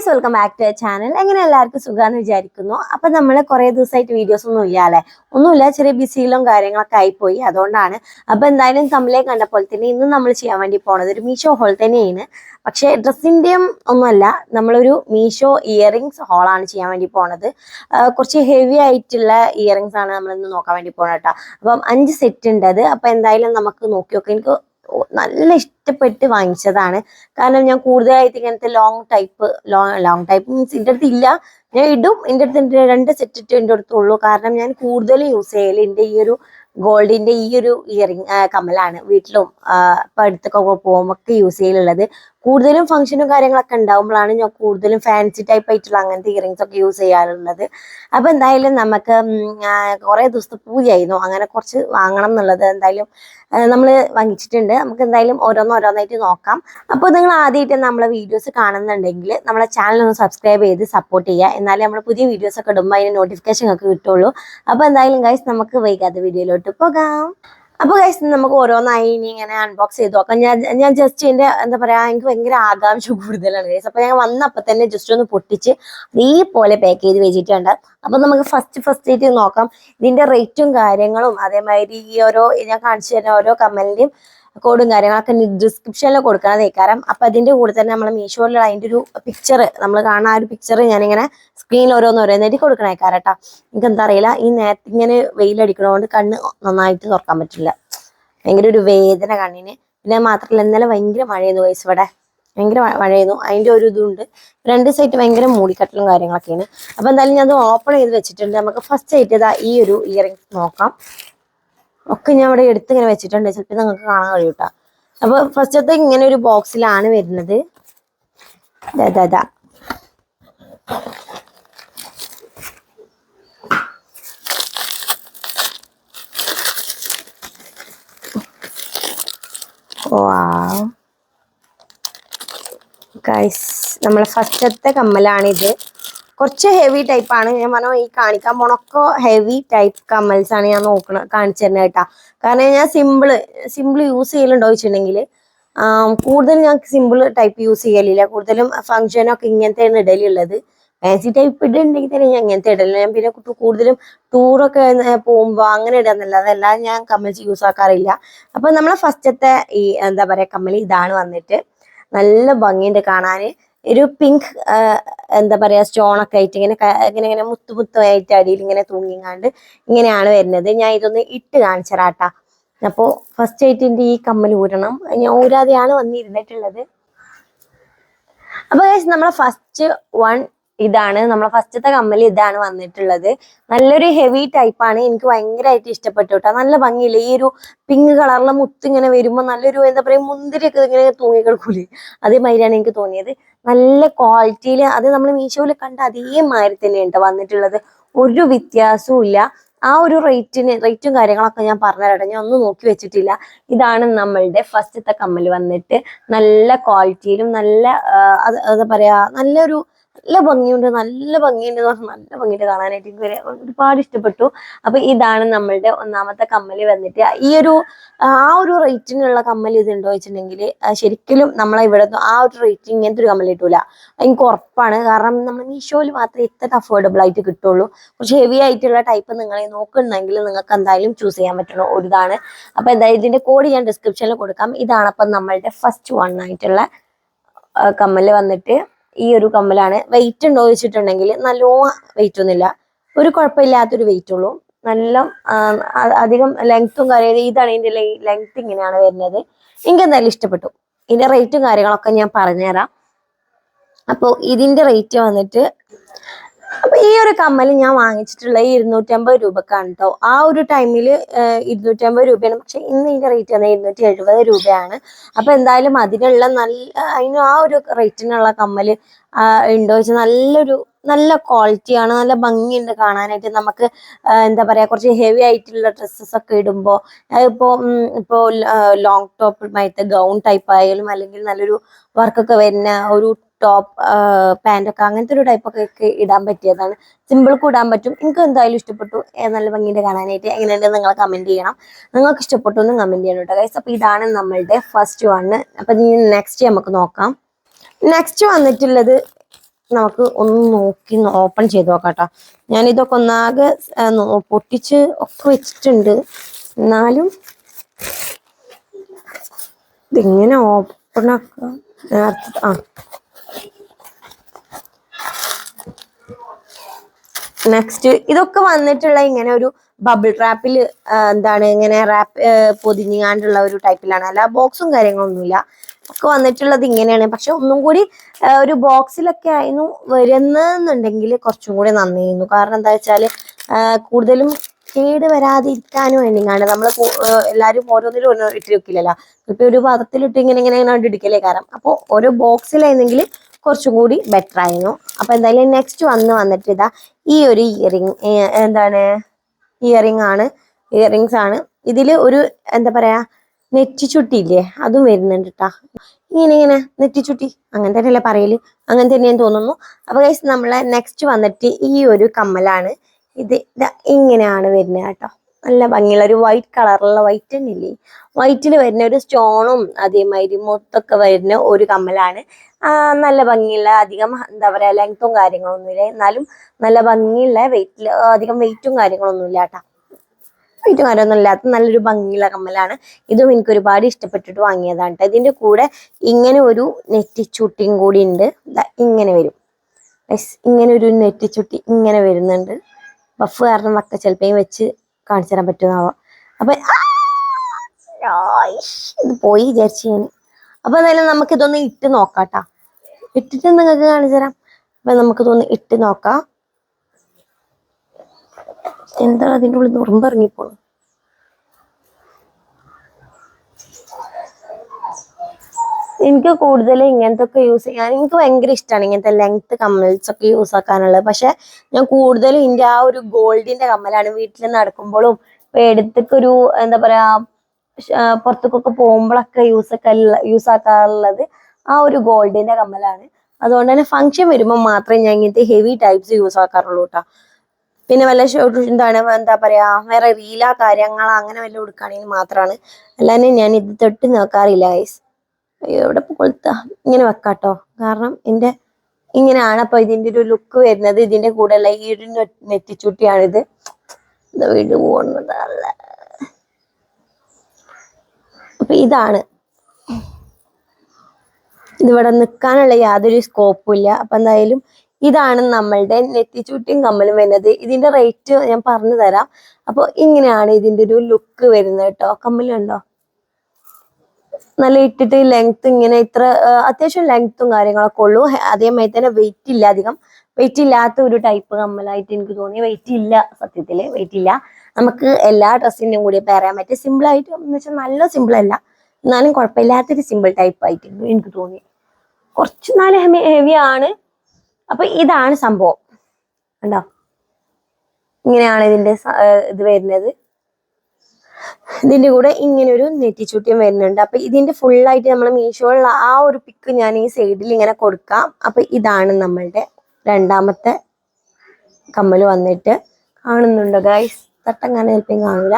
Guys welcome back to channel എങ്ങനെ എല്ലാവർക്കും സുഖമാണെന്ന് വിചാരിക്കുന്നു. അപ്പൊ നമ്മൾ കുറെ ദിവസമായിട്ട് വീഡിയോസ് ഒന്നും ഇല്ല അല്ലേ? ഒന്നുമില്ല ചെറിയ ബിസിയിലും കാര്യങ്ങളൊക്കെ ആയിപ്പോയി. അതുകൊണ്ടാണ്. അപ്പൊ എന്തായാലും തമ്മിലെ പോലെ തന്നെ ഇന്ന് നമ്മൾ ചെയ്യാൻ വേണ്ടി പോണത് ഒരു മീഷോ ഹോൾ തന്നെയാണ്. പക്ഷെ ഡ്രസ്സിന്റെയും ഒന്നുമല്ല നമ്മളൊരു മീഷോ ഇയറിങ്സ് ഹോളാണ് ചെയ്യാൻ വേണ്ടി പോണത്. കുറച്ച് ഹെവി ആയിട്ടുള്ള ഇയറിങ്സ് ആണ് നമ്മൾ ഇന്ന് നോക്കാൻ വേണ്ടി പോണത് കേട്ടോ. അപ്പം അഞ്ച് സെറ്റ് ഉണ്ട് അത്. അപ്പൊ എന്തായാലും നമുക്ക് നോക്കി നോക്കാം എനിക്ക് നല്ല ഇഷ്ടപ്പെട്ട് വാങ്ങിച്ചതാണ്. കാരണം ഞാൻ കൂടുതലായിട്ട് ഇങ്ങനത്തെ long type long type means എന്റെ അടുത്ത് ഇല്ല. ഞാൻ ഇടും. എന്റെ അടുത്ത് രണ്ട് സെറ്റ് ഇട്ട് എന്റെ അടുത്തുള്ളൂ കാരണം ഞാൻ കൂടുതൽ യൂസ് ചെയ്യൽ എന്റെ ഈ ഒരു ഗോൾഡിന്റെ ഈ ഒരു ഇയറിങ് കമ്മലാണ്. വീട്ടിലും ഇപ്പൊ അടുത്തൊക്കെ പോകുമ്പോൾ ഒക്കെ യൂസ് ചെയ്യലുള്ളത്. കൂടുതലും ഫംഗ്ഷനും കാര്യങ്ങളൊക്കെ ഉണ്ടാകുമ്പോഴാണ് ഞാൻ കൂടുതലും ഫാൻസി ടൈപ്പ് ആയിട്ടുള്ള അങ്ങനത്തെ ഇയറിങ്സ് ഒക്കെ യൂസ് ചെയ്യാറുള്ളത്. അപ്പൊ എന്തായാലും നമുക്ക് കുറെ ദിവസത്തെ പൂജയായിരുന്നു. അങ്ങനെ കുറച്ച് വാങ്ങണം എന്നുള്ളത് എന്തായാലും നമ്മൾ വാങ്ങിച്ചിട്ടുണ്ട്. നമുക്ക് എന്തായാലും ഓരോന്ന് ഓരോന്നായിട്ട് നോക്കാം. അപ്പോൾ നിങ്ങൾ ആദ്യമായിട്ട് നമ്മളെ വീഡിയോസ് കാണുന്നുണ്ടെങ്കിൽ നമ്മളെ ചാനൽ ഒന്ന് സബ്സ്ക്രൈബ് ചെയ്ത് സപ്പോർട്ട് ചെയ്യുക. എന്നാലേ നമ്മൾ പുതിയ വീഡിയോസ് ഒക്കെ ഇടുമ്പോൾ അതിന് നോട്ടിഫിക്കേഷൻ ഒക്കെ കിട്ടുള്ളൂ. അപ്പോൾ എന്തായാലും ഗൈസ് നമുക്ക് വൈകാതെ വീഡിയോയിലോട്ട് പോകാം. അപ്പോൾ ഗൈസ് നമുക്ക് ഓരോന്നായി ഇനി ഇങ്ങനെ അൺബോക്സ് ചെയ്ത് നോക്കാം. ഞാൻ ഞാൻ ജസ്റ്റ് എന്റെ എന്താ പറയാ എനിക്ക് ഭയങ്കര ആകാംക്ഷ കൂടുതലാണ് ഗൈസ് അപ്പോൾ ഞാൻ വന്നപ്പോൾ തന്നെ ജസ്റ്റ് ഒന്ന് പൊട്ടിച്ച് അതേപോലെ പാക്ക് ചെയ്ത് വെച്ചിട്ടുണ്ട്. അപ്പൊ നമുക്ക് ഫസ്റ്റ് ഫസ്റ്റ് ആയിട്ട് നോക്കാം. ഇതിന്റെ റേറ്റും കാര്യങ്ങളും അതേമാതിരി ഈ ഓരോ ഞാൻ കാണിച്ചു തരുന്ന ഓരോ കമ്മലിന്റെയും കോഡും കാര്യങ്ങളൊക്കെ ഡിസ്ക്രിപ്ഷനിൽ കൊടുക്കണത് കാരണം അപ്പൊ അതിന്റെ കൂടെ തന്നെ നമ്മൾ മീഷോയിലുള്ള അതിന്റെ ഒരു പിക്ചർ നമ്മൾ കാണുന്ന ആ ഒരു പിക്ചർ ഞാനിങ്ങനെ സ്ക്രീനിൽ ഓരോന്ന് നെറ്റി കൊടുക്കണേ കാരട്ടാ. എനിക്ക് എന്താ അറിയില്ല? ഈ നേരത്തെ ഇങ്ങനെ വെയിലടിക്കണോണ്ട് കണ്ണ് നന്നായിട്ട് തുറക്കാൻ പറ്റില്ല. ഭയങ്കര ഒരു വേദന കണ്ണിന്. പിന്നെ മാത്രമല്ല ഇന്നലെ ഭയങ്കര മഴയായിരുന്നു വയസ്സ് ഇവിടെ. ഭയങ്കര മഴ- മഴയായിരുന്നു. അതിന്റെ ഒരു ഇതുണ്ട്. രണ്ട് സൈറ്റ് ഭയങ്കര മൂടിക്കട്ടലും കാര്യങ്ങളൊക്കെയാണ്. അപ്പൊ എന്തായാലും ഞാൻ അത് ഓപ്പൺ ചെയ്ത് വെച്ചിട്ടുണ്ട്. നമുക്ക് ഫസ്റ്റ് ആയിട്ട് ഇതാ ഈ ഒരു ഇയറിംഗ് നോക്കാം. ഒക്കെ ഞാൻ ഇവിടെ എടുത്ത് ഇങ്ങനെ വെച്ചിട്ടുണ്ട്. ചിലപ്പോൾ നിങ്ങൾക്ക് കാണാൻ കഴിയും കേട്ടോ അപ്പൊ ഫസ്റ്റത്തെ ഇങ്ങനെ ഒരു ബോക്സിലാണ് വരുന്നത്. ദാ, ഗൈസ് നമ്മളെ ഫസ്റ്റത്തെ കമ്മലാണിത്. കുറച്ച് ഹെവി ടൈപ്പ് ആണ്. ഞാൻ പറഞ്ഞു ഈ കാണിക്കാൻ പോണൊക്കെ ഹെവി ടൈപ്പ് കമ്മൽസ് ആണ് ഞാൻ നോക്കണ കാണിച്ചു തരുന്നത് കേട്ടാ. കാരണം ഞാൻ സിമ്പിൾ സിമ്പിൾ യൂസ് ചെയ്യലുണ്ടോ വെച്ചിട്ടുണ്ടെങ്കിൽ കൂടുതൽ ഞാൻ സിമ്പിൾ ടൈപ്പ് യൂസ് ചെയ്യലില്ല. കൂടുതലും ഫംഗ്ഷനൊക്കെ ഇങ്ങനത്തെയാണ് ഇടലുള്ളത് ഫാൻസി ടൈപ്പ് ഇടുന്നുണ്ടെങ്കിൽ തന്നെ ഞാൻ ഇങ്ങനത്തെ ഇടല്ല ഞാൻ പിന്നെ കൂടുതലും ടൂറൊക്കെ പോകുമ്പോൾ അങ്ങനെ ഇടുന്നല്ലാതെ അതെല്ലാം ഞാൻ കമ്മൽസ് യൂസ് ആക്കാറില്ല. അപ്പൊ നമ്മളെ ഫസ്റ്റത്തെ ഈ എന്താ പറയാ കമ്മൽ ഇതാണ് വന്നിട്ട് നല്ല ഭംഗിയുണ്ട് കാണാന്. ഒരു പിങ്ക് എന്താ പറയാ സ്റ്റോൺ ഒക്കെ ആയിട്ട് ഇങ്ങനെ ഇങ്ങനെ ഇങ്ങനെ മുത്തു മുത്തായിട്ട് അടിയിൽ ഇങ്ങനെ തൂങ്ങിങ്ങാണ്ട് ഇങ്ങനെയാണ് വരുന്നത്. ഞാൻ ഇതൊന്ന് ഇട്ട് കാണിച്ചറാട്ടാ അപ്പോ ഫസ്റ്റ് ആയിട്ട് എന്റെ ഈ കമ്മൽ ഊരണം. ഞാൻ ഊരാതെയാണ് വന്നിരുന്നിട്ടുള്ളത്. അപ്പൊ guys, നമ്മളെ ഫസ്റ്റ് വൺ ഇതാണ്. നമ്മളെ ഫസ്റ്റത്തെ കമ്മൽ ഇതാണ് വന്നിട്ടുള്ളത്. നല്ലൊരു ഹെവി ടൈപ്പ് ആണ്. എനിക്ക് ഭയങ്കരമായിട്ട് ഇഷ്ടപ്പെട്ടു കേട്ടോ നല്ല ഭംഗിയില്ല? ഈ ഒരു പിങ്ക് കളറിലെ മുത്ത് ഇങ്ങനെ വരുമ്പോൾ നല്ലൊരു എന്താ പറയുക മുന്തിരിയൊക്കെ ഇങ്ങനെ തൂങ്ങി കിടക്കൂലേ അതേമാതിരിയാണ് എനിക്ക് തോന്നിയത്. നല്ല ക്വാളിറ്റിയിൽ അത് നമ്മൾ മീഷോയിൽ കണ്ട അതേമാതിരി തന്നെയാണ് ട്ടോ വന്നിട്ടുള്ളത്. ഒരു വ്യത്യാസവും ആ ഒരു റേറ്റിന് റേറ്റും കാര്യങ്ങളൊക്കെ ഞാൻ പറഞ്ഞുതരട്ടെ ഞാൻ ഒന്നും നോക്കി വെച്ചിട്ടില്ല. ഇതാണ് നമ്മളുടെ ഫസ്റ്റത്തെ കമ്മൽ വന്നിട്ട്. നല്ല ക്വാളിറ്റിയിലും നല്ല എന്താ പറയാ നല്ലൊരു നല്ല ഭംഗിയുണ്ട് നല്ല ഭംഗിയുണ്ട് എന്ന് പറഞ്ഞാൽ നല്ല ഭംഗിയുണ്ട് കാണാനായിട്ട് എനിക്ക് ഒരുപാട് ഇഷ്ടപ്പെട്ടു. അപ്പൊ ഇതാണ് നമ്മളുടെ ഒന്നാമത്തെ കമ്മൽ വന്നിട്ട്. ഈ ഒരു ആ ഒരു റേറ്റിനുള്ള കമ്മൽ ഇത് ഉണ്ടോ വെച്ചിട്ടുണ്ടെങ്കിൽ ശരിക്കും നമ്മളെ ഇവിടെ ആ ഒരു റേറ്റിംഗ് ഇങ്ങനത്തെ ഒരു കമ്മൽ കിട്ടൂല. എനിക്ക് ഉറപ്പാണ്. കാരണം നമ്മൾ മീഷോയിൽ മാത്രമേ ഇത്ര അഫോർഡബിൾ ആയിട്ട് കിട്ടുള്ളൂ. കുറച്ച് ഹെവി ആയിട്ടുള്ള ടൈപ്പ് നിങ്ങളെ നോക്കുന്നുണ്ടെങ്കിൽ നിങ്ങൾക്ക് എന്തായാലും ചൂസ് ചെയ്യാൻ പറ്റുന്ന ഒരു ഇതാണ് അപ്പൊ എന്തായാലും ഇതിന്റെ കോഡ് ഞാൻ ഡിസ്ക്രിപ്ഷനിൽ കൊടുക്കാം. ഇതാണ് അപ്പം നമ്മളുടെ ഫസ്റ്റ് വൺ ആയിട്ടുള്ള കമ്മൽ വന്നിട്ട്. ഈ ഒരു കമ്മലാണ് വെയിറ്റ് ഉണ്ടോ വെച്ചിട്ടുണ്ടെങ്കിൽ നല്ല വെയിറ്റ് ഒന്നുമില്ല. ഒരു കുഴപ്പമില്ലാത്തൊരു വെയിറ്റ് ഉള്ളൂ. നല്ല അധികം ലെങ്ത്തും കാര്യം ഇതാണ് ഇതിന്റെ ലെങ്ത് ഇങ്ങനെയാണ് വരുന്നത്. എനിക്ക് എന്തായാലും ഇഷ്ടപ്പെട്ടു. ഇതിന്റെ റേറ്റും കാര്യങ്ങളൊക്കെ ഞാൻ പറഞ്ഞുതരാം. അപ്പോൾ ഇതിന്റെ റേറ്റ് വന്നിട്ട് അപ്പൊ ഈ ഒരു കമ്മൽ ഞാൻ വാങ്ങിച്ചിട്ടുള്ള ഇരുന്നൂറ്റമ്പത് രൂപക്കാണ് കേട്ടോ ആ ഒരു ടൈമിൽ ഇരുന്നൂറ്റമ്പത് രൂപയാണ്. പക്ഷെ ഇന്ന് ഇതിന്റെ റേറ്റ് വന്നത് ഇരുന്നൂറ്റി എഴുപത് രൂപയാണ്. അപ്പൊ എന്തായാലും അതിനുള്ള നല്ല അതിന് ആ ഒരു റേറ്റിനുള്ള കമ്മൽ ഉണ്ടോ വെച്ചാൽ നല്ലൊരു നല്ല ക്വാളിറ്റിയാണ് നല്ല ഭംഗിയുണ്ട് കാണാനായിട്ട്. നമുക്ക് എന്താ പറയാ കുറച്ച് ഹെവി ആയിട്ടുള്ള ഡ്രസ്സസ് ഒക്കെ ഇടുമ്പോൾ ഇപ്പോ ഇപ്പോ ലോങ് ടോപ്പ് മയത്തെ ഗൗൺ ടൈപ്പ് ആയാലും അല്ലെങ്കിൽ നല്ലൊരു വർക്കൊക്കെ വരുന്ന ഒരു ടോപ്പ് പാന്റൊക്കെ അങ്ങനത്തെ ഒരു ടൈപ്പ് ഒക്കെ ഇടാൻ പറ്റിയതാണ്. സിമ്പിൾക്ക് ഇടാൻ പറ്റും. എനിക്ക് എന്തായാലും ഇഷ്ടപ്പെട്ടു. നല്ല ഭംഗിയുടെ കാണാനായിട്ട്. എങ്ങനെയുണ്ട് നിങ്ങൾ കമന്റ് ചെയ്യണം. നിങ്ങൾക്ക് ഇഷ്ടപ്പെട്ടു എന്ന് കമന്റ് ചെയ്യണം കേട്ടോ ഗൈസ് അപ്പോൾ ഇതാണ് നമ്മളുടെ ഫസ്റ്റ് വണ് ഇനി നെക്സ്റ്റ് നമുക്ക് നോക്കാം. നെക്സ്റ്റ് വന്നിട്ടുള്ളത് നമുക്ക് ഒന്ന് നോക്കി ഓപ്പൺ ചെയ്ത് നോക്കാം കേട്ടോ. ഞാനിതൊക്കെ ഒന്നാകെ പൊട്ടിച്ച് ഒക്കെ വെച്ചിട്ടുണ്ട്. എന്നാലും ഇതിങ്ങനെ ഓപ്പൺ ആക്കാം. നേരത്തെ ആ നെക്സ്റ്റ് ഇതൊക്കെ വന്നിട്ടുള്ള ഇങ്ങനെ ഒരു ബബിൾ റാപ്പിൽ എന്താണ് ഇങ്ങനെ റാപ്പ് പൊതിഞ്ഞാണ്ടുള്ള ഒരു ടൈപ്പിലാണ് അല്ല ബോക്സും കാര്യങ്ങളൊന്നുമില്ല. ഒക്കെ വന്നിട്ടുള്ളത് ഇങ്ങനെയാണ്. പക്ഷെ ഒന്നും കൂടി ഒരു ബോക്സിലൊക്കെ ആയിരുന്നു വരുന്നെന്നുണ്ടെങ്കിൽ കുറച്ചും കൂടി നന്നായിരുന്നു. കാരണം എന്താ വെച്ചാൽ കൂടുതലും കേട് വരാതിരിക്കാനും വേണ്ടിങ്ങാണ് നമ്മൾ എല്ലാവരും ഓരോന്നിലും ഓരോ ഇട്ടിരിക്കില്ലല്ലോ ഇപ്പൊ ഒരു പാത്രത്തിലിട്ട് ഇങ്ങനെ ഇങ്ങനെ ഇങ്ങനെ ഇടിക്കലേ കാരണം അപ്പോൾ ഓരോ ബോക്സിലായിരുന്നെങ്കിൽ കുറച്ചും കൂടി ബെറ്റർ ആയിരുന്നു. അപ്പൊ എന്തായാലും നെക്സ്റ്റ് വന്ന് വന്നിട്ട് ഇതാ ഈ ഒരു ഇയറിങ് എന്താണ് ഇയറിങ് ആണ് ഇയറിങ്സ് ആണ്. ഇതിൽ ഒരു എന്താ പറയാ നെറ്റിച്ചുട്ടി ഇല്ലേ അതും വരുന്നുണ്ട് കേട്ടാ ഇങ്ങനെ ഇങ്ങനെ നെറ്റിച്ചുട്ടി. അങ്ങനെ തന്നെയല്ലേ പറയൽ? അങ്ങനെ തന്നെയെന്ന് തോന്നുന്നു. അപ്പൊ ഗൈസ് നമ്മളെ നെക്സ്റ്റ് വന്നിട്ട് ഈ ഒരു കമ്മലാണ്. ഇത് ഇതാ ഇങ്ങനെയാണ് വരുന്നത് കേട്ടോ നല്ല ഭംഗിയുള്ള ഒരു വൈറ്റ് കളറുള്ള വൈറ്റ് തന്നെ ഇല്ലേ വൈറ്റിൽ വരുന്ന ഒരു സ്റ്റോണും അതേമാതിരി മൊത്തൊക്കെ വരുന്ന ഒരു കമ്മലാണ്. നല്ല ഭംഗിയുള്ള അധികം എന്താ പറയുക ലെങ്ത്തും കാര്യങ്ങളൊന്നുമില്ല എന്നാലും നല്ല ഭംഗിയുള്ള വെയിറ്റിൽ അധികം വെയിറ്റും കാര്യങ്ങളൊന്നുമില്ല കേട്ടോ വെയിറ്റും കാര്യമൊന്നും ഇല്ലാത്ത നല്ലൊരു ഭംഗിയുള്ള കമ്മലാണ്. ഇതും എനിക്ക് ഒരുപാട് ഇഷ്ടപ്പെട്ടിട്ട് വാങ്ങിയതാണ് കേട്ടോ ഇതിന്റെ കൂടെ ഇങ്ങനെ ഒരു നെറ്റിച്ചുട്ടിയും കൂടി ഉണ്ട്. ഇങ്ങനെ വരും. ഇങ്ങനെ ഒരു നെറ്റിച്ചുട്ടി ഇങ്ങനെ വരുന്നുണ്ട്. ബഫ് കാരണം ഒക്കെ ചിലപ്പോൾ വെച്ച് കാണിച്ചു തരാൻ പറ്റുന്നാവാം അപ്പൊ ഇത് പോയി വിചാരിച്ചു ഞാൻ. അപ്പൊ എന്തായാലും നമുക്ക് ഇതൊന്ന് ഇട്ട് നോക്കാട്ടാ. ഇട്ടിട്ട് നിങ്ങൾക്ക് കാണിച്ചു തരാം. അപ്പൊ നമുക്ക് ഇതൊന്ന് ഇട്ട് നോക്കാം. എന്താ അതിന്റെ ഉള്ളിൽ ഇറങ്ങിപ്പോണു? എനിക്ക് കൂടുതൽ ഇങ്ങനത്തെ ഒക്കെ യൂസ് ചെയ്യാൻ എനിക്ക് ഭയങ്കര ഇഷ്ടമാണ് ഇങ്ങനത്തെ ലെങ്ത് കമ്മൽസ് ഒക്കെ യൂസ് ആക്കാനുള്ളത്. പക്ഷെ ഞാൻ കൂടുതലും ഇന്റെ ആ ഒരു ഗോൾഡിന്റെ കമ്മലാണ് വീട്ടിൽ നടക്കുമ്പോഴും ഇപ്പൊ എടുത്തൊക്കെ ഒരു എന്താ പറയാ പുറത്തേക്കൊക്കെ പോകുമ്പോഴൊക്കെ യൂസ് യൂസ് ആക്കാറുള്ളത് ആ ഒരു ഗോൾഡിന്റെ കമ്മലാണ്. അതുകൊണ്ട് തന്നെ ഫംഗ്ഷൻ വരുമ്പോൾ മാത്രമേ ഞാൻ ഇങ്ങനത്തെ ഹെവി ടൈപ്സ് യൂസ് ആക്കാറുള്ളൂ കേട്ടോ പിന്നെ വല്ല എന്താണ് എന്താ പറയാ വേറെ റീല കാര്യങ്ങൾ അങ്ങനെ വല്ല കൊടുക്കുകയാണെങ്കിൽ മാത്രമാണ് അല്ലാതെ ഞാൻ ഇത് തൊട്ട് നോക്കാറില്ല അയ്യോ എവിടെ കൊളുത്താ ഇങ്ങനെ വെക്കാട്ടോ. കാരണം എന്റെ ഇങ്ങനെയാണ് അപ്പൊ ഇതിന്റെ ഒരു ലുക്ക് വരുന്നത്. ഇതിന്റെ കൂടെ ഉള്ള ഈ ഒരു നെറ്റിച്ചുട്ടിയാണിത്. വീട് പോകുന്നതല്ല അപ്പൊ ഇതാണ്. ഇതിവിടെ നിൽക്കാനുള്ള യാതൊരു സ്കോപ്പും ഇല്ല. അപ്പൊ എന്തായാലും ഇതാണ് നമ്മളുടെ നെറ്റിച്ചൂട്ടിയും കമ്മലും വരുന്നത്. ഇതിന്റെ റേറ്റ് ഞാൻ പറഞ്ഞു തരാം അപ്പൊ ഇങ്ങനെയാണ് ഇതിന്റെ ഒരു ലുക്ക് വരുന്നത് കേട്ടോ. കമ്മലുണ്ടോ നല്ല ഇട്ടിട്ട് ലെങ്ത് ഇങ്ങനെ ഇത്ര അത്യാവശ്യം ലെങ്ത്തും കാര്യങ്ങളൊക്കെ ഉള്ളൂ. അതേമാതിരി തന്നെ വെയിറ്റ് ഇല്ല അധികം. വെയിറ്റ് ഇല്ലാത്ത ഒരു ടൈപ്പ് കമ്മലായിട്ട് എനിക്ക് തോന്നി. വെയിറ്റ് ഇല്ല സത്യത്തിൽ വെയിറ്റ് ഇല്ല. നമുക്ക് എല്ലാ ഡ്രസ്സിന്റെയും കൂടി പറയാൻ പറ്റും സിമ്പിൾ ആയിട്ട് എന്ന് വെച്ചാൽ നല്ല സിമ്പിൾ അല്ല. എന്നാലും കുഴപ്പമില്ലാത്തൊരു സിമ്പിൾ ടൈപ്പ് ആയിട്ട് എനിക്ക് തോന്നി. കുറച്ച് നാല് ഹെവി ആണ്. അപ്പൊ ഇതാണ് സംഭവം. കണ്ടോ? ഇങ്ങനെയാണ് ഇതിന്റെ ഇത് വരുന്നത്. ഇതിന്റെ കൂടെ ഇങ്ങനെ ഒരു നെറ്റിച്ചുട്ടിയും വരുന്നുണ്ട്. അപ്പൊ ഇതിന്റെ ഫുൾ ആയിട്ട് നമ്മൾ മീഷോയിലുള്ള ആ ഒരു പിക്ക് ഞാൻ ഈ സൈഡിൽ ഇങ്ങനെ കൊടുക്കാം. അപ്പൊ ഇതാണ് നമ്മളുടെ രണ്ടാമത്തെ കമ്മൽ വന്നിട്ട് കാണുന്നുണ്ടോ ഗൈസ് തട്ടങ്ങനെ ചിലപ്പം കാണില്ല.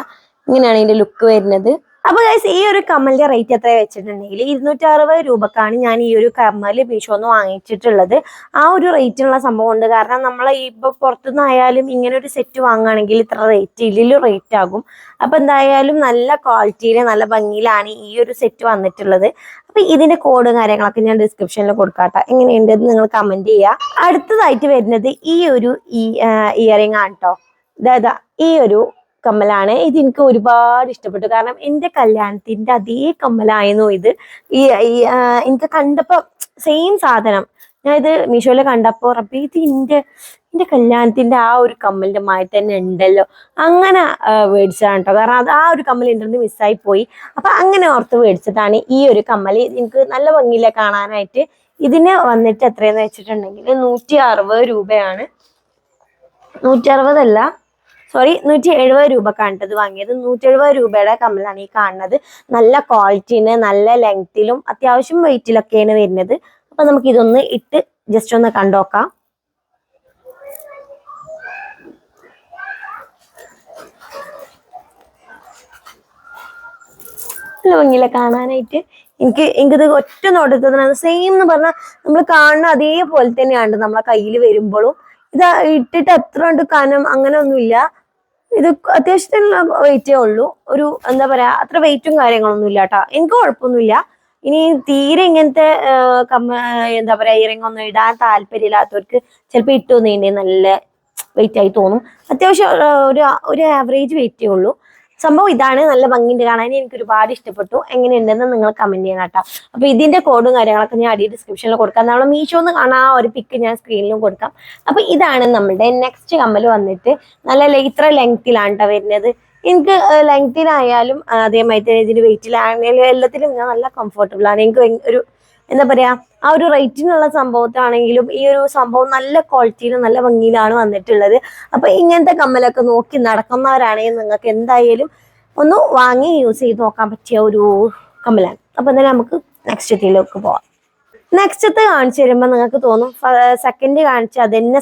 ഇങ്ങനെയാണ് ഇതിന്റെ ലുക്ക് വരുന്നത്. അപ്പൊ ഗൈസ് ഈ ഒരു കമ്മലിന്റെ റേറ്റ് എത്ര വെച്ചിട്ടുണ്ടെങ്കിൽ ഇരുന്നൂറ്റി അറുപത് രൂപക്കാണ് ഞാൻ ഈ ഒരു കമ്മൽ മീഷോന്ന് വാങ്ങിച്ചിട്ടുള്ളത്. ആ ഒരു റേറ്റിനുള്ള സംഭവം ഉണ്ട്. കാരണം നമ്മൾ ഇപ്പൊ പുറത്തുനിന്നായാലും ഇങ്ങനെ ഒരു സെറ്റ് വാങ്ങുകയാണെങ്കിൽ ഇത്ര റേറ്റ് ഇതിലും റേറ്റ് ആകും. അപ്പൊ എന്തായാലും നല്ല ക്വാളിറ്റിയിൽ നല്ല ഭംഗിയിലാണ് ഈ ഒരു സെറ്റ് വന്നിട്ടുള്ളത്. അപ്പൊ ഇതിന്റെ കോഡ് കാര്യങ്ങളൊക്കെ ഞാൻ ഡിസ്ക്രിപ്ഷനിൽ കൊടുക്കാട്ടെ എങ്ങനെയുണ്ട് നിങ്ങൾ കമന്റ് ചെയ്യുക അടുത്തതായിട്ട് വരുന്നത് ഈ ഒരു ഇയറിംഗ് ആണ് കേട്ടോ ഈ ഒരു കമ്മലാണ്. ഇത് എനിക്ക് ഒരുപാട് ഇഷ്ടപ്പെട്ടു. കാരണം എന്റെ കല്യാണത്തിന്റെ അതേ കമ്മലായിരുന്നു ഇത്. ഈ എനിക്ക് കണ്ടപ്പോ സെയിം സാധനം. ഞാൻ ഇത് മീഷോയിൽ കണ്ടപ്പോൾ റബ്ബി ഇത് എന്റെ എന്റെ കല്യാണത്തിന്റെ ആ ഒരു കമ്മലിന്റെ മായി തന്നെ ഉണ്ടല്ലോ. അങ്ങനെ മേടിച്ചതാണ് കേട്ടോ. കാരണം അത് ആ ഒരു കമ്മൽ എന്റെ മിസ്സായി പോയി അപ്പൊ അങ്ങനെ ഓർത്ത് മേടിച്ചതാണ് ഈ ഒരു കമ്മൽ. എനിക്ക് നല്ല ഭംഗിയില്ല കാണാനായിട്ട്. ഇതിന് വന്നിട്ട് എത്രയെന്ന് വെച്ചിട്ടുണ്ടെങ്കിൽ നൂറ്റി അറുപത് രൂപയാണ്. നൂറ്റി അറുപതല്ല സോറി നൂറ്റി എഴുപത് ട്ടോ ഇത് വാങ്ങിയത്. നൂറ്റി എഴുപത് രൂപയുടെ കമ്മലാണ് ഈ കാണുന്നത്. നല്ല ക്വാളിറ്റിന് നല്ല ലെങ്ത്തിലും അത്യാവശ്യം വെയിറ്റിലൊക്കെയാണ് വരുന്നത്. അപ്പൊ നമുക്ക് ഇതൊന്ന് ഇട്ട് ജസ്റ്റ് ഒന്ന് കണ്ടോക്കാം. നല്ല ഭംഗിയില്ല കാണാനായിട്ട് എനിക്ക് എനിക്കിത് ഒറ്റ നോട്ടത്തിൽ സെയിം എന്ന് പറഞ്ഞാൽ നമ്മൾ കാണുന്ന അതേപോലെ തന്നെയാണ് നമ്മളെ കയ്യിൽ വരുമ്പോഴും. ഇത് ഇട്ടിട്ട് എത്ര ഉണ്ട് കനം അങ്ങനെ ഒന്നുമില്ല ഇത് അത്യാവശ്യത്തിനുള്ള വെയിറ്റേ ഉള്ളൂ. ഒരു എന്താ പറയാ അത്ര വെയിറ്റും കാര്യങ്ങളൊന്നും ഇല്ല കേട്ടോ എനിക്ക് കുഴപ്പമൊന്നുമില്ല. ഇനി തീരെ ഇങ്ങനത്തെ കമ്മ എന്താ പറയാ ഇയറിംഗ് ഒന്നും ഇടാൻ താല്പര്യമില്ലാത്തവർക്ക് ചിലപ്പോൾ ഇട്ടു നീണ്ടി നല്ല വെയിറ്റ് ആയി തോന്നും. അത്യാവശ്യം ഒരു ഒരു ആവറേജ് വെയിറ്റേ ഉള്ളൂ. സംഭവം ഇതാണ്. നല്ല ഭംഗിയുണ്ട്. കാണാൻ എനിക്ക് ഒരുപാട് ഇഷ്ടപ്പെട്ടു. എങ്ങനെയുണ്ടെന്ന് നിങ്ങൾ കമന്റ് ചെയ്യണം കേട്ടോ. അപ്പൊ ഇതിന്റെ കോഡും കാര്യങ്ങളൊക്കെ ഞാൻ അടി ഡിസ്ക്രിപ്ഷനിൽ കൊടുക്കാം. നമ്മൾ മീഷോന്ന് കാണാൻ ഒരു പിക്ക് ഞാൻ സ്ക്രീനിലും കൊടുക്കാം. അപ്പൊ ഇതാണ് നമ്മുടെ നെക്സ്റ്റ് കമ്മൽ വന്നിട്ട് നല്ല ഇത്ര ലെങ്തിലാണ് കേട്ടോ വരുന്നത്. എനിക്ക് ലെങ്തിലായാലും അതേമാതിരി ഇതിന്റെ വെയിറ്റിലാണെങ്കിലും എല്ലാത്തിലും ഞാൻ നല്ല കംഫർട്ടബിൾ ആണ്. എനിക്ക് ഒരു എന്താ പറയാ ആ ഒരു റേറ്റിനുള്ള സംഭവത്താണെങ്കിലും ഈ ഒരു സംഭവം നല്ല ക്വാളിറ്റിയിലും നല്ല ഭംഗിയിലാണ് വന്നിട്ടുള്ളത്. അപ്പൊ ഇങ്ങനത്തെ കമ്മലൊക്കെ നോക്കി നടക്കുന്നവരാണെങ്കിൽ നിങ്ങൾക്ക് എന്തായാലും ഒന്ന് വാങ്ങി യൂസ് ചെയ്ത് നോക്കാൻ പറ്റിയ ഒരു കമ്മലാണ്. അപ്പൊ എന്തായാലും നമുക്ക് നെക്സ്റ്റ് പോവാം. നെക്സ്റ്റത്തെ കാണിച്ചു തരുമ്പോൾ നിങ്ങൾക്ക് തോന്നും സെക്കൻഡ് കാണിച്ച അതന്നെ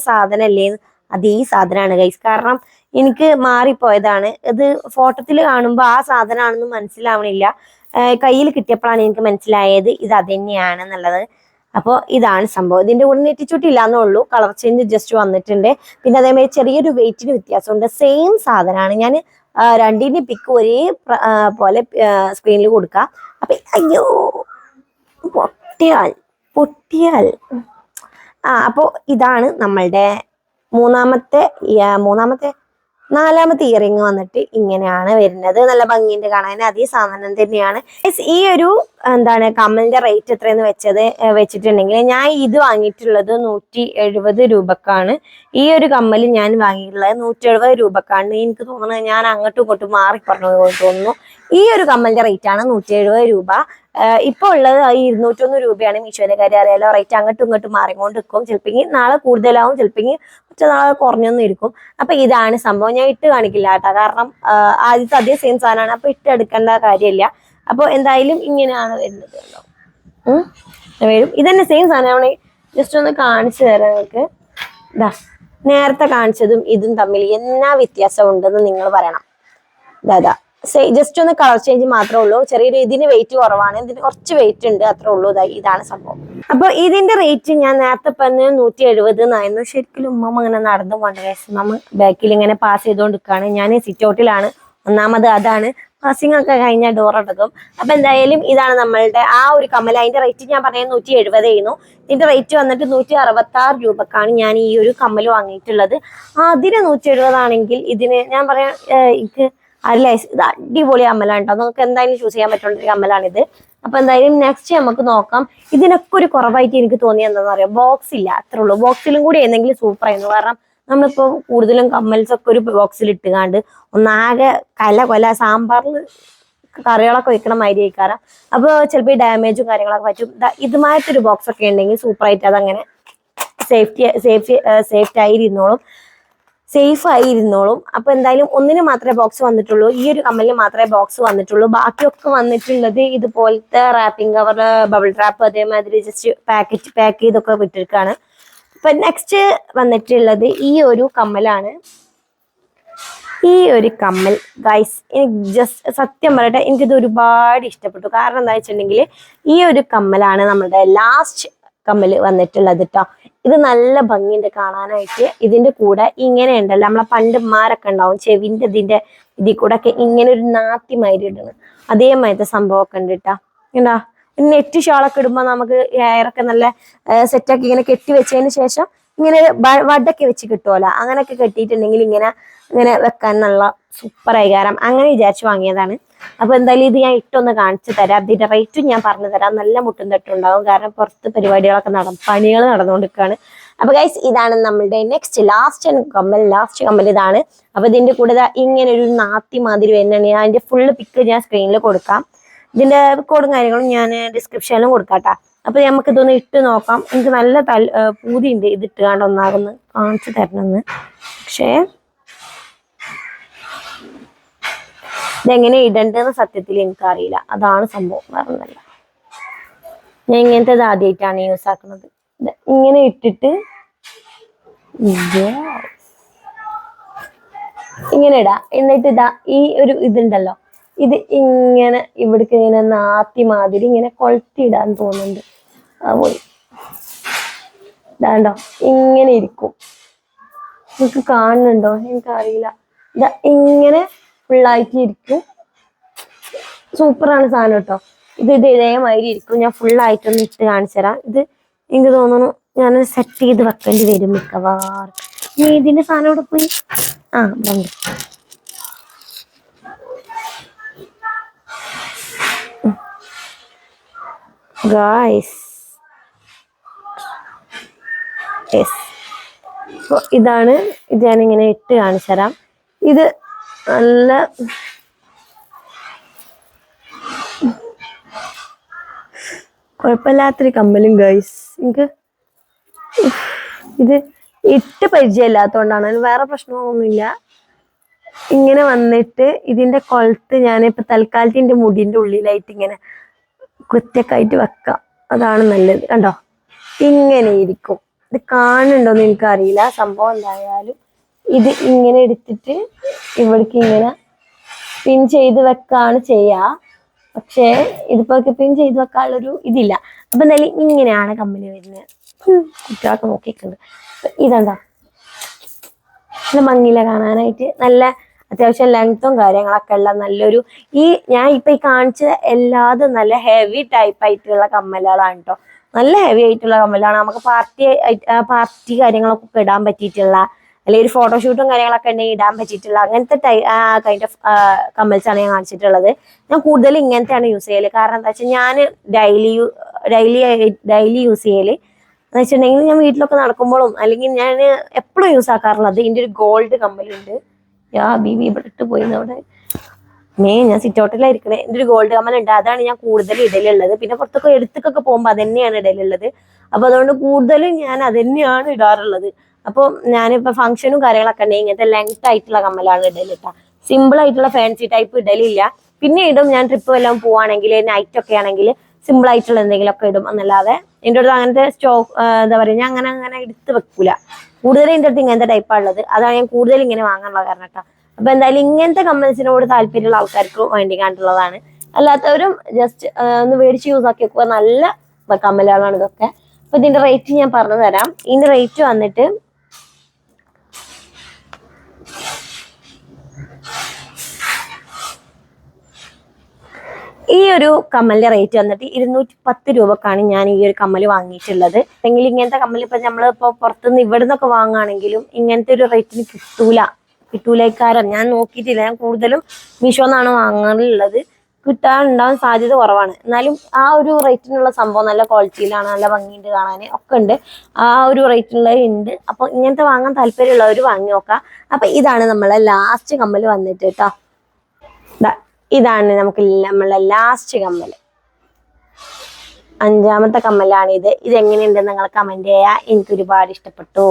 അത് ഈ സാധനമാണ് ഗൈസ് കാരണം എനിക്ക് മാറിപ്പോയതാണ്. ഇത് ഫോട്ടോത്തിൽ കാണുമ്പോൾ ആ സാധനമാണെന്ന് മനസ്സിലാവണില്ല. കയ്യിൽ കിട്ടിയപ്പോഴാണ് എനിക്ക് മനസ്സിലായത് ഇത് അതന്നെയാണെന്നുള്ളത്. അപ്പോൾ ഇതാണ് സംഭവം. ഇതിന്റെ കൂടെ നെറ്റിച്ചുട്ടില്ല എന്നേ ഉള്ളൂ. കളർ ചേഞ്ച് ജസ്റ്റ് വന്നിട്ടുണ്ട്. പിന്നെ അതേമാതിരി ചെറിയൊരു വെയിറ്റിന് വ്യത്യാസമുണ്ട്. സെയിം സാധനമാണ്. ഞാൻ രണ്ടിന്റെ പിക്ക് ഒരേ പോലെ സ്ക്രീനിൽ കൊടുക്കാം. അപ്പൊ അയ്യോ പൊട്ടിയാൽ പൊട്ടിയാൽ. ആ അപ്പോൾ ഇതാണ് നമ്മളുടെ മൂന്നാമത്തെ മൂന്നാമത്തെ നാലാമത്തെ ഇയറിംഗ് വന്നിട്ട് ഇങ്ങനെയാണ് വരുന്നത്. നല്ല ഭംഗിയുണ്ട് കാണാൻ. അതേ സാധനം തന്നെയാണ്. ഈ ഒരു എന്താണ് കമ്മലിന്റെ റേറ്റ് എത്രയെന്ന് വെച്ചത് വെച്ചിട്ടുണ്ടെങ്കിൽ ഞാൻ ഇത് വാങ്ങിയിട്ടുള്ളത് നൂറ്റി എഴുപത് രൂപക്കാണ്. ഈ ഒരു കമ്മൽ ഞാൻ വാങ്ങിയിട്ടുള്ളത് നൂറ്റി എഴുപത് രൂപക്കാണ്. എനിക്ക് തോന്നുന്നത് ഞാൻ അങ്ങോട്ടും ഇങ്ങോട്ടും മാറി പറഞ്ഞു തോന്നുന്നു. ഈ ഒരു കമ്മലിന്റെ റേറ്റ് ആണ് നൂറ്റി എഴുപത് രൂപ ഇപ്പൊ ഉള്ളത് ഇരുന്നൂറ്റൊന്ന് രൂപയാണ് മീശോന്റെ കാര്യം അറിയാലോ. റേറ്റ് അങ്ങോട്ടും ഇങ്ങോട്ടും മാറിക്കൊണ്ട് നിൽക്കും ചിലപ്പോൾ നാളെ കൂടുതലാവും ചിലപ്പോൾ നാളെ കുറഞ്ഞൊന്നും ഇരിക്കും. അപ്പൊ ഇതാണ് സംഭവം. ഞാൻ ഇട്ട് കാണിക്കില്ല കേട്ടോ. കാരണം ആദ്യത്തെ അതേ സെയിം സാധനമാണ്. അപ്പൊ ഇട്ട് എടുക്കേണ്ട കാര്യമില്ല. അപ്പൊ എന്തായാലും ഇങ്ങനെയാണ് വരുന്നത്. വരും. ഇതന്നെ സെയിം സാധനമാണ് ജസ്റ്റ് ഒന്ന് കാണിച്ചു തരാം നിങ്ങൾക്ക്. ഇതാ നേരത്തെ കാണിച്ചതും ഇതും തമ്മിൽ എന്നാ വ്യത്യാസം ഉണ്ടെന്ന് നിങ്ങൾ പറയണം. ഇതാ. ജസ്റ്റ് ഒന്ന് കളർ ചേഞ്ച് മാത്രമേ ഉള്ളൂ. ചെറിയൊരു ഇതിന് വെയിറ്റ് കുറവാണ്. ഇതിന് കുറച്ച് വെയിറ്റ് ഉണ്ട് അത്ര ഉള്ളൂ. ഇതാണ് സംഭവം. അപ്പൊ ഇതിന്റെ റേറ്റ് ഞാൻ നേരത്തെ പറഞ്ഞ നൂറ്റി എഴുപത് എന്നായിരുന്നു. ശരിക്കും ഉമ്മ അങ്ങനെ നടന്നു പോകേണ്ട കേസ് നമ്മൾ ബാക്കിൽ ഇങ്ങനെ പാസ് ചെയ്തുകൊണ്ടിരിക്കുകയാണ്. ഞാൻ സിറ്റ് ഔട്ടിലാണ് ഒന്നാമത് അതാണ്. പാസിംഗ് ഒക്കെ കഴിഞ്ഞാൽ ഡോർ അടക്കും. അപ്പൊ എന്തായാലും ഇതാണ് നമ്മളുടെ ആ ഒരു കമ്മൽ അതിന്റെ റേറ്റ് ഞാൻ പറഞ്ഞ നൂറ്റി എഴുപത് ആയിരുന്നു. ഇതിന്റെ റേറ്റ് വന്നിട്ട് നൂറ്റി അറുപത്തി ആറ് രൂപക്കാണ് ഞാൻ ഈ ഒരു കമ്മൽ വാങ്ങിയിട്ടുള്ളത്. അതിന് നൂറ്റി എഴുപതാണെങ്കിൽ ഇതിന് ഞാൻ പറയാം അല്ല? ഇത് അടിപൊളി കമ്മലാണ് കേട്ടോ. നമുക്ക് എന്തായാലും ചൂസ് ചെയ്യാൻ പറ്റുന്ന ഒരു കമ്മലാണിത് അപ്പൊ എന്തായാലും നെക്സ്റ്റ് നമുക്ക് നോക്കാം. ഇതിനൊക്കെ ഒരു കുറവായിട്ട് എനിക്ക് തോന്നിയത് എന്താണെന്ന് പറയാം ബോക്സ് ഇല്ല അത്രേ ഉള്ളൂ. ബോക്സിലും കൂടി എന്തെങ്കിലും സൂപ്പർ ആയിരുന്നു. കാരണം നമ്മളിപ്പോ കൂടുതലും കമ്മൽസ് ഒക്കെ ഒരു ബോക്സിൽ ഇട്ടുകാണ്ട് ഒന്നാകെ കല കൊല സാമ്പാറിൽ കറികളൊക്കെ വെക്കണ മാതിരി ആയിക്കാരം അപ്പോൾ ചിലപ്പോൾ ഈ ഡാമേജും കാര്യങ്ങളൊക്കെ പറ്റും. ഇതുമായിട്ടൊരു ബോക്സ് ഒക്കെ ഉണ്ടെങ്കിൽ സൂപ്പറായിട്ട് അതങ്ങനെ സേഫ്റ്റി സേഫ്റ്റി സേഫ്റ്റി ആയിരുന്നോളും. സേഫ് ആയിരുന്നോളും അപ്പൊ എന്തായാലും ഒന്നിന് മാത്രമേ ബോക്സ് വന്നിട്ടുള്ളൂ. ഈ ഒരു കമ്മലിന് മാത്രമേ ബോക്സ് വന്നിട്ടുള്ളൂ. ബാക്കിയൊക്കെ വന്നിട്ടുള്ളത് ഇതുപോലത്തെ റാപ്പിംഗ് കവർ ബബിൾ റാപ്പ് അതേമാതിരി ജസ്റ്റ് പാക്കറ്റ് പാക്ക് ചെയ്തൊക്കെ വിട്ടിരിക്കുകയാണ് അപ്പൊ നെക്സ്റ്റ് വന്നിട്ടുള്ളത് ഈ ഒരു കമ്മലാണ്. ഈ ഒരു കമ്മൽ ഗൈസ് എനിക്ക് ജസ്റ്റ് സത്യം പറയട്ടെ എനിക്കിത് ഒരുപാട് ഇഷ്ടപ്പെട്ടു. കാരണം എന്താ വെച്ചിട്ടുണ്ടെങ്കിൽ ഈ ഒരു കമ്മലാണ് നമ്മുടെ ലാസ്റ്റ് കമ്മൽ വന്നിട്ടുള്ളത് കേട്ടോ ഇത് നല്ല ഭംഗിയുണ്ട് കാണാനായിട്ട്. ഇതിന്റെ കൂടെ ഇങ്ങനെ ഉണ്ടല്ലോ നമ്മളെ പണ്ട് മാരൊക്കെ ഉണ്ടാവും. ചെവിന്റെ ഇതിന്റെ ഇതിൽ കൂടെ ഒക്കെ ഇങ്ങനെ ഒരു നാത്തി മാതിരി ഇടണം. അതേമാതിരത്തെ സംഭവമൊക്കെ ഉണ്ട് കേട്ടോ. എന്താ നെറ്റ് ഷാളൊക്കെ ഇടുമ്പോൾ നമുക്ക് എയറൊക്കെ നല്ല സെറ്റാക്കി ഇങ്ങനെ കെട്ടി വെച്ചതിന് ശേഷം ഇങ്ങനെ വടക്കെ വെച്ച് കിട്ടുമല്ലോ അങ്ങനെയൊക്കെ കെട്ടിയിട്ടുണ്ടെങ്കിൽ ഇങ്ങനെ ഇങ്ങനെ വെക്കാൻ നല്ല സൂപ്പർ ആയികാരം. അങ്ങനെ വിചാരിച്ച് വാങ്ങിയതാണ്. അപ്പൊ എന്തായാലും ഇത് ഞാൻ ഇട്ടൊന്ന് കാണിച്ചു തരാം. ഇതിന്റെ റേറ്റും ഞാൻ പറഞ്ഞു തരാം. നല്ല മുട്ടും തട്ടും ഉണ്ടാവും കാരണം പുറത്ത് പരിപാടികളൊക്കെ നട പണികൾ നടന്നുകൊണ്ടിരിക്കുകയാണ് അപ്പൊ ഗൈസ് ഇതാണ് നമ്മളുടെ നെക്സ്റ്റ് ലാസ്റ്റ് കമ്മൽ ലാസ്റ്റ് കമ്മൽ ഇതാണ്. അപ്പൊ ഇതിന്റെ കൂടെ ഇങ്ങനെ ഒരു നാത്തി മാതിരി വരുന്നതാണ് അതിന്റെ ഫുള്ള് പിക്ക് ഞാൻ സ്ക്രീനിൽ കൊടുക്കാം. ഇതിന്റെ കോഡും കാര്യങ്ങളും ഞാൻ ഡിസ്ക്രിപ്ഷനിലും കൊടുക്കാട്ടാ. അപ്പൊ നമുക്ക് ഇതൊന്ന് ഇട്ട് നോക്കാം. എനിക്ക് നല്ല തൽ പൂതിയുണ്ട് ഇത് ഇട്ടുകാണ്ട് ഒന്നാകുന്ന് കാണിച്ചു തരണമെന്ന് പക്ഷേ ഇതെങ്ങനെ ഇടണ്ടെന്ന് സത്യത്തിൽ എനിക്ക് അറിയില്ല അതാണ് സംഭവം പറഞ്ഞല്ല ഞാൻ ഇങ്ങനത്തെ ഇത് ആദ്യമായിട്ടാണ് യൂസ് ആക്കുന്നത് ഇങ്ങനെ ഇട്ടിട്ട്. ഇങ്ങനെ ഇടാ. എന്നിട്ട് ഇതാ ഈ ഒരു ഇതുണ്ടല്ലോ. ഇത് ഇങ്ങനെ ഇവിടേക്ക് ഇങ്ങനെ നാത്തി മാതിരി ഇങ്ങനെ കൊളുത്തിയിടാൻ തോന്നുന്നുണ്ട്. ആ പോയി. ഇങ്ങനെ ഇരിക്കും. നിങ്ങൾക്ക് കാണുന്നുണ്ടോ? എനിക്കറിയില്ല. ഇതാ ഇങ്ങനെ ഫുള്ളായിട്ട് ഇരിക്കും. സൂപ്പറാണ് സാധനം കേട്ടോ. ഇത് ഇത് ഇതേമാതിരി ഇരിക്കും. ഞാൻ ഫുള്ളായിട്ടൊന്ന് ഇട്ട് കാണിച്ചു തരാം. ഇത് എനിക്ക് തോന്നുന്നു ഞാൻ സെറ്റ് ചെയ്ത് വെക്കേണ്ടി വരും മിക്കവാറും. നീ ഇതിന്റെ സാധനം ഇവിടെ പോയി? ആ ഇവിടെ ഗായ്സ് യെസ് അപ്പോൾ ഇതാണ് ഇത് ഞാനിങ്ങനെ ഇട്ട് കാണിച്ചു തരാം. ഇത് നല്ല കുഴപ്പമില്ലാത്തൊരു കമ്മലും ഗൈസ് എനിക്ക് ഇത് ഇട്ട് പരിചയമില്ലാത്തതുകൊണ്ടാണ്. വേറെ പ്രശ്നമൊന്നുമില്ല ഇങ്ങനെ വന്നിട്ട് ഇതിന്റെ കൊളുത്ത് ഞാനിപ്പോ തൽക്കാലത്തിന്റെ മുടിന്റെ ഉള്ളിലായിട്ട് ഇങ്ങനെ കുറ്റക്കായിട്ട് വെക്കാം. അതാണ് നല്ലത്. കണ്ടോ? ഇങ്ങനെ ഇരിക്കും. ഇത് കാണുന്നുണ്ടോന്ന് എനിക്കറിയില്ല. സംഭവം എന്തായാലും ഇത് ഇങ്ങനെ എടുത്തിട്ട് ഇവിടേക്ക് ഇങ്ങനെ പിൻ ചെയ്ത് വെക്കാണ് ചെയ്യാ. പക്ഷേ ഇതിപ്പോ പിൻ ചെയ്ത് വെക്കാനുള്ളൊരു ഇതില്ല. അപ്പൊ എന്തായാലും ഇങ്ങനെയാണ് കമ്പനി വരുന്നത്. കുട്ടികളൊക്കെ നോക്കിയിട്ടുണ്ട്. ഇതെന്താ? നല്ല മങ്ങില കാണാനായിട്ട്. നല്ല അത്യാവശ്യം ലെങ്ത്തും കാര്യങ്ങളൊക്കെ ഉള്ള നല്ലൊരു ഈ ഞാൻ ഇപ്പൊ ഈ കാണിച്ച എല്ലാതും നല്ല ഹെവി ടൈപ്പ് ആയിട്ടുള്ള കമ്മലുകളാണ് കേട്ടോ നല്ല ഹെവി ആയിട്ടുള്ള കമ്മലാണ്. നമുക്ക് പാർട്ടി പാർട്ടി കാര്യങ്ങളൊക്കെ ഇടാൻ പറ്റിയിട്ടുള്ള അല്ലെങ്കിൽ ഒരു ഫോട്ടോഷൂട്ടും കാര്യങ്ങളൊക്കെ ഉണ്ടെങ്കിൽ ഇടാൻ പറ്റിയിട്ടുള്ള അങ്ങനത്തെ ടൈ കൈൻഡ് ഓഫ് കമ്മൽസ് ആണ് ഞാൻ കാണിച്ചിട്ടുള്ളത്. ഞാൻ കൂടുതൽ ഇങ്ങനത്തെയാണ് യൂസ് ചെയ്യൽ. കാരണം എന്താ വെച്ചാൽ ഞാൻ ഡെയിലി ഡെയിലി ഡെയിലി യൂസ് ചെയ്യൽ. എന്ന് വെച്ചിട്ടുണ്ടെങ്കിൽ ഞാൻ വീട്ടിലൊക്കെ നടക്കുമ്പോഴും അല്ലെങ്കിൽ ഞാൻ എപ്പോഴും യൂസ് ആക്കാറുള്ളത് ഇതിന്റെ ഒരു ഗോൾഡ് കമ്മലുണ്ട്. യാ ബി ഇവിടെ ഇട്ട് പോയി അവിടെ. മേ ഞാൻ സിറ്റൗട്ടിലായിരിക്കണേ എന്റെ ഒരു ഗോൾഡ് കമ്മൽ ഉണ്ട്. അതാണ് ഞാൻ കൂടുതൽ ഇടലുള്ളത്. പിന്നെ പുറത്തൊക്കെ എടുത്തൊക്കെ പോകുമ്പോൾ അതന്നെയാണ് ഇടയിലുള്ളത് ഇടലുള്ളത്. അപ്പൊ അതുകൊണ്ട് കൂടുതലും ഞാൻ അതന്നെയാണ് ഇടാറുള്ളത്. അപ്പോൾ ഞാനിപ്പോ ഫംഗ്ഷനും കാര്യങ്ങളൊക്കെ ഉണ്ടെങ്കിൽ ഇങ്ങനത്തെ ലെങ്ത് ആയിട്ടുള്ള കമ്മലാണ് ഇടയിലിട്ട സിമ്പിൾ ആയിട്ടുള്ള ഫാൻസി ടൈപ്പ് ഇടലില്ല. പിന്നെ ഇടും. ഞാൻ ട്രിപ്പ് വല്ലതും പോവാണെങ്കിൽ നൈറ്റ് ഒക്കെ ആണെങ്കിൽ സിമ്പിൾ ആയിട്ടുള്ള എന്തെങ്കിലും ഒക്കെ ഇടും. എന്നല്ലാതെ എന്റെ അടുത്ത് അങ്ങനത്തെ സ്റ്റോക്ക് എന്താ പറയുക ഞാൻ അങ്ങനെ അങ്ങനെ എടുത്ത് വെക്കൂല. കൂടുതലും എന്റെ അടുത്ത് ഇങ്ങനത്തെ ടൈപ്പാണ് ഉള്ളത് അതാണ് ഞാൻ കൂടുതൽ ഇങ്ങനെ വാങ്ങാനുള്ള കാരണം കേട്ടോ അപ്പൊ എന്തായാലും ഇങ്ങനത്തെ കമ്മൽസിനോട് താല്പര്യമുള്ള ആൾക്കാർക്ക് വേണ്ടി കണ്ടുള്ളതാണ് അല്ലാത്തവരും ജസ്റ്റ് ഒന്ന് മേടിച്ച് യൂസ് ആക്കി വെക്കുക. നല്ല കമ്മലുകളാണ് ഇതൊക്കെ. അപ്പൊ ഇതിന്റെ റേറ്റ് ഞാൻ പറഞ്ഞു തരാം ഇതിന്റെ റേറ്റ് വന്നിട്ട് ഈ ഒരു കമ്മലിന്റെ റേറ്റ് വന്നിട്ട് ഇരുന്നൂറ്റി പത്ത് രൂപക്കാണ് ഞാൻ ഈ ഒരു കമ്മൽ വാങ്ങിയിട്ടുള്ളത്. അല്ലെങ്കിൽ ഇങ്ങനത്തെ കമ്മൽ ഇപ്പൊ നമ്മളിപ്പോ പുറത്തുനിന്ന് ഇവിടെ നിന്നൊക്കെ വാങ്ങുകയാണെങ്കിലും ഇങ്ങനത്തെ ഒരു റേറ്റിന് കിട്ടൂല. കിട്ടൂലേക്കാരം. ഞാൻ നോക്കിയിട്ടില്ല. ഞാൻ കൂടുതലും മീഷോ എന്നാണ് വാങ്ങാറുള്ളത്. കിട്ടാനുണ്ടാവാൻ സാധ്യത കുറവാണ്. എന്നാലും ആ ഒരു റേറ്റിനുള്ള സംഭവം നല്ല ക്വാളിറ്റിയിലാണ് നല്ല ഭംഗിയുണ്ട് കാണാൻ ഒക്കെ ഉണ്ട്. ആ ഒരു റേറ്റിനുള്ള ഉണ്ട്. അപ്പൊ ഇങ്ങനത്തെ വാങ്ങാൻ താല്പര്യമുള്ളവർ വാങ്ങി നോക്കാം. അപ്പൊ ഇതാണ് നമ്മളെ ലാസ്റ്റ് കമ്മൽ വന്നിട്ട് കേട്ടോ ഇതാണ് നമുക്ക് നമ്മളെ ലാസ്റ്റ് കമ്മൽ അഞ്ചാമത്തെ കമ്മലാണ് ഇത് ഇത് എങ്ങനെയുണ്ട് നിങ്ങൾ കമന്റ് ചെയ്യാ. എനിക്ക് ഒരുപാട് ഇഷ്ടപ്പെട്ടു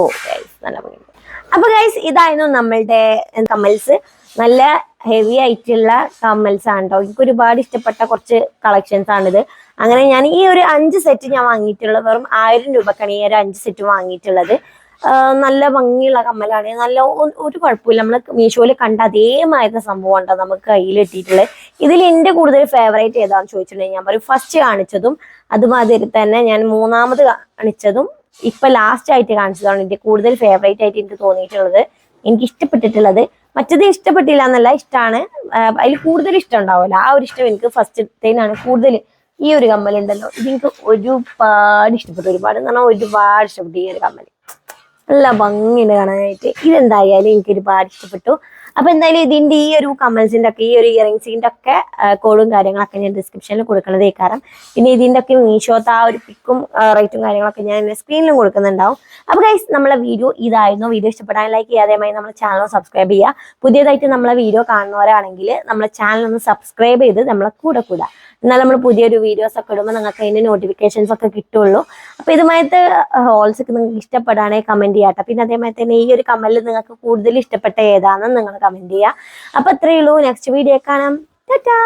നല്ല ഭംഗിയുണ്ട്. അപ്പൊ ഗൈസ് ഇതായിരുന്നു നമ്മളുടെ കമ്മൽസ് നല്ല ഹെവി ആയിട്ടുള്ള കമ്മൽസ് ആണ് കേട്ടോ എനിക്ക് ഒരുപാട് ഇഷ്ടപ്പെട്ട കുറച്ച് കളക്ഷൻസ് ആണിത്. അങ്ങനെ ഞാൻ ഈ ഒരു അഞ്ച് സെറ്റ് ഞാൻ വാങ്ങിയിട്ടുള്ളത് വെറും ആയിരം രൂപക്കാണ് ഈ ഒരു അഞ്ച് സെറ്റ് വാങ്ങിയിട്ടുള്ളത്. നല്ല ഭംഗിയുള്ള കമ്മലാണ്. നല്ല ഒരു കുഴപ്പമില്ല. നമ്മൾ മീഷോയിൽ കണ്ട അതേമാതിരി സംഭവം ഉണ്ടോ നമുക്ക് കയ്യിൽ കിട്ടിയിട്ടുള്ളത്. ഇതിൽ എന്റെ കൂടുതൽ ഫേവറേറ്റ് ഏതാണെന്ന് ചോദിച്ചിട്ടുണ്ടെങ്കിൽ ഞാൻ പറയും ഫസ്റ്റ് കാണിച്ചതും അതുമാതിരി തന്നെ ഞാൻ മൂന്നാമത് കാണിച്ചതും ഇപ്പൊ ലാസ്റ്റ് ആയിട്ട് കാണിച്ചതാണ് എനിക്ക് കൂടുതൽ ഫേവറേറ്റ് ആയിട്ട് എനിക്ക് തോന്നിയിട്ടുള്ളത്. എനിക്ക് ഇഷ്ടപ്പെട്ടിട്ടുള്ളത്. മറ്റത് ഇഷ്ടപ്പെട്ടില്ല എന്നല്ല ഇഷ്ടമാണ് അതിൽ കൂടുതൽ ഇഷ്ടം ഉണ്ടാവില്ല. ആ ഒരു ഇഷ്ടം എനിക്ക് ഫസ്റ്റത്തേനാണ് കൂടുതൽ ഈ ഒരു കമ്മലുണ്ടല്ലോ ഇത് എനിക്ക് ഒരുപാട് ഇഷ്ടപ്പെട്ടു. ഒരുപാട് എന്ന് പറഞ്ഞാൽ ഒരുപാട് ഇഷ്ടപ്പെട്ടു ഈ ഒരു കമ്മൽ. നല്ല ഭംഗിയുണ്ട് കാണാനായിട്ട്. ഇതെന്തായാലും എനിക്ക് ഒരുപാട് ഇഷ്ടപ്പെട്ടു. അപ്പൊ എന്തായാലും ഇതിന്റെ ഈ ഒരു കമൽസിന്റെ ഒക്കെ ഈ ഒരു ഇയറിങ്സിന്റെ ഒക്കെ കോഡും കാര്യങ്ങളൊക്കെ ഞാൻ ഡിസ്ക്രിപ്ഷനിൽ കൊടുക്കുന്നത് കാരണം. പിന്നെ ഇതിന്റെ ഒക്കെ മീഷോത്തെ ആ ഒരു പിക്കും റേറ്റും കാര്യങ്ങളൊക്കെ ഞാൻ സ്ക്രീനിലും കൊടുക്കുന്നുണ്ടാവും. അപ്പൊ ഗൈസ് നമ്മളെ വീഡിയോ ഇതായിരുന്നു. വീഡിയോ ഇഷ്ടപ്പെടാൻ ലൈക്ക് ചെയ്യാതെമായി നമ്മുടെ ചാനൽ സബ്സ്ക്രൈബ് ചെയ്യുക. പുതിയതായിട്ട് നമ്മളെ വീഡിയോ കാണുന്നവരാണെങ്കിൽ നമ്മളെ ചാനൽ ഒന്ന് സബ്സ്ക്രൈബ് ചെയ്ത് നമ്മളെ കൂടെ കൂടാ എന്നാൽ നമ്മൾ പുതിയൊരു വീഡിയോസ് ഒക്കെ ഇടുമ്പോൾ നിങ്ങൾക്ക് അതിന്റെ നോട്ടിഫിക്കേഷൻസ് ഒക്കെ കിട്ടുള്ളൂ. അപ്പോൾ ഇതുമായിട്ട് ഹോൾസ് ഒക്കെ നിങ്ങൾക്ക് ഇഷ്ടപ്പെടാണെങ്കിൽ കമന്റ് ചെയ്യാട്ടെ പിന്നെ അതേമാതിരി തന്നെ ഈ ഒരു കമന്റിൽ നിങ്ങൾക്ക് കൂടുതൽ ഇഷ്ടപ്പെട്ട ഏതാണെന്ന് നിങ്ങൾ കമന്റ് ചെയ്യുക അപ്പോൾ ഇത്രയേ ഉള്ളൂ. നെക്സ്റ്റ് വീഡിയോ കാണാം. ടാറ്റാ